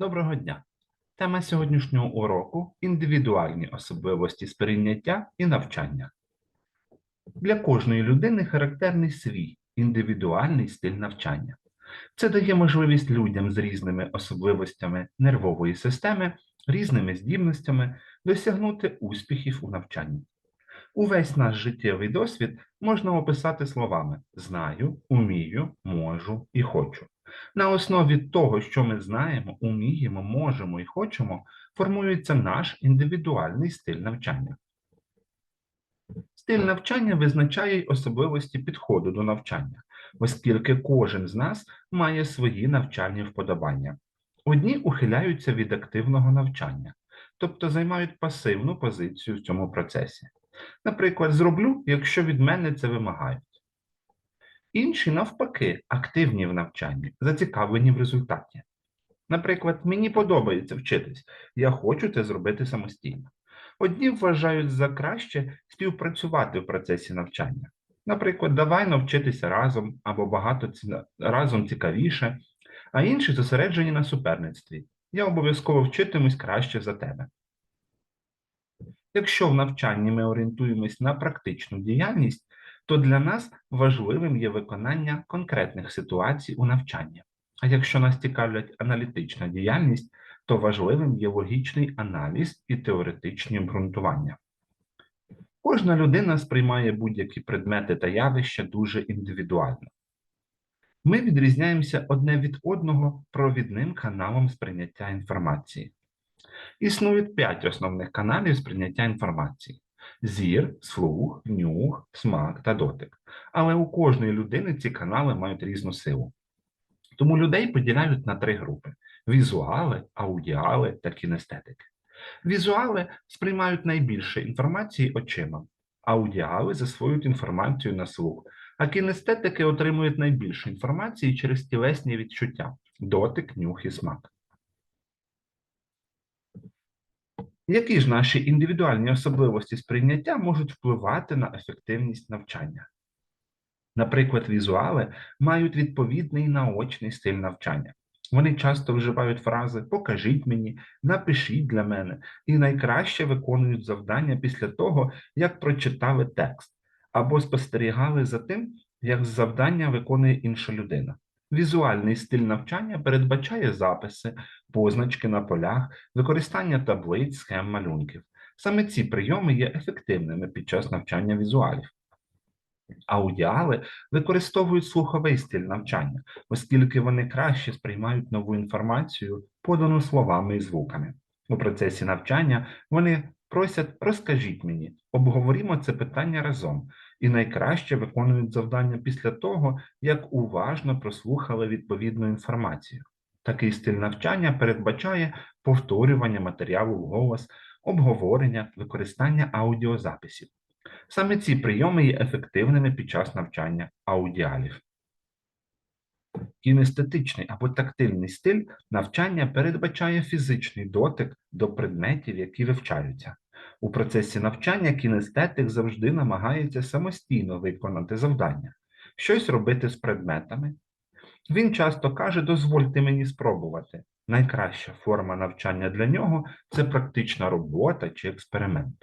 Доброго дня! Тема сьогоднішнього уроку індивідуальні особливості сприйняття і навчання. Для кожної людини характерний свій індивідуальний стиль навчання. Це дає можливість людям з різними особливостями нервової системи, різними здібностями досягнути успіхів у навчанні. Увесь наш життєвий досвід можна описати словами знаю, умію, можу і хочу. На основі того, що ми знаємо, уміємо, можемо і хочемо, формується наш індивідуальний стиль навчання. Стиль навчання визначає й особливості підходу до навчання, оскільки кожен з нас має свої навчальні вподобання. Одні ухиляються від активного навчання, тобто займають пасивну позицію в цьому процесі. Наприклад, зроблю, якщо від мене це вимагають. Інші, навпаки, активні в навчанні, зацікавлені в результаті. Наприклад, мені подобається вчитись, я хочу це зробити самостійно. Одні вважають за краще співпрацювати в процесі навчання. Наприклад, давай навчитися разом або багато ці- разом цікавіше, а інші зосереджені на суперництві. Я обов'язково вчитимусь краще за тебе. Якщо в навчанні ми орієнтуємось на практичну діяльність, то для нас важливим є виконання конкретних ситуацій у навчанні. А якщо нас цікавлять аналітична діяльність, то важливим є логічний аналіз і теоретичні обґрунтування. Кожна людина сприймає будь-які предмети та явища дуже індивідуально. Ми відрізняємося одне від одного провідним каналом сприйняття інформації. Існує п'ять основних каналів сприйняття інформації: зір, слух, нюх, смак та дотик. Але у кожної людини ці канали мають різну силу. Тому людей поділяють на три групи: візуали, аудіали та кінестетики. Візуали сприймають найбільше інформації очима, аудіали засвоюють інформацію на слух, а кінестетики отримують найбільше інформації через тілесні відчуття дотик, нюх і смак. Які ж наші індивідуальні особливості сприйняття можуть впливати на ефективність навчання? Наприклад, візуали мають відповідний наочний стиль навчання. Вони часто вживають фрази Покажіть мені, напишіть для мене і найкраще виконують завдання після того, як прочитали текст, або спостерігали за тим, як завдання виконує інша людина. Візуальний стиль навчання передбачає записи, позначки на полях, використання таблиць, схем малюнків. Саме ці прийоми є ефективними під час навчання візуалів. Аудіали використовують слуховий стиль навчання, оскільки вони краще сприймають нову інформацію, подану словами і звуками. У процесі навчання вони просять розкажіть мені, обговорімо це питання разом, і найкраще виконують завдання після того, як уважно прослухали відповідну інформацію. Такий стиль навчання передбачає повторювання матеріалу вголос, обговорення, використання аудіозаписів. Саме ці прийоми є ефективними під час навчання аудіалів. Кінестетичний або тактильний стиль навчання передбачає фізичний дотик до предметів, які вивчаються. У процесі навчання кінестетик завжди намагається самостійно виконати завдання, щось робити з предметами. Він часто каже: дозвольте мені спробувати. Найкраща форма навчання для нього це практична робота чи експеримент.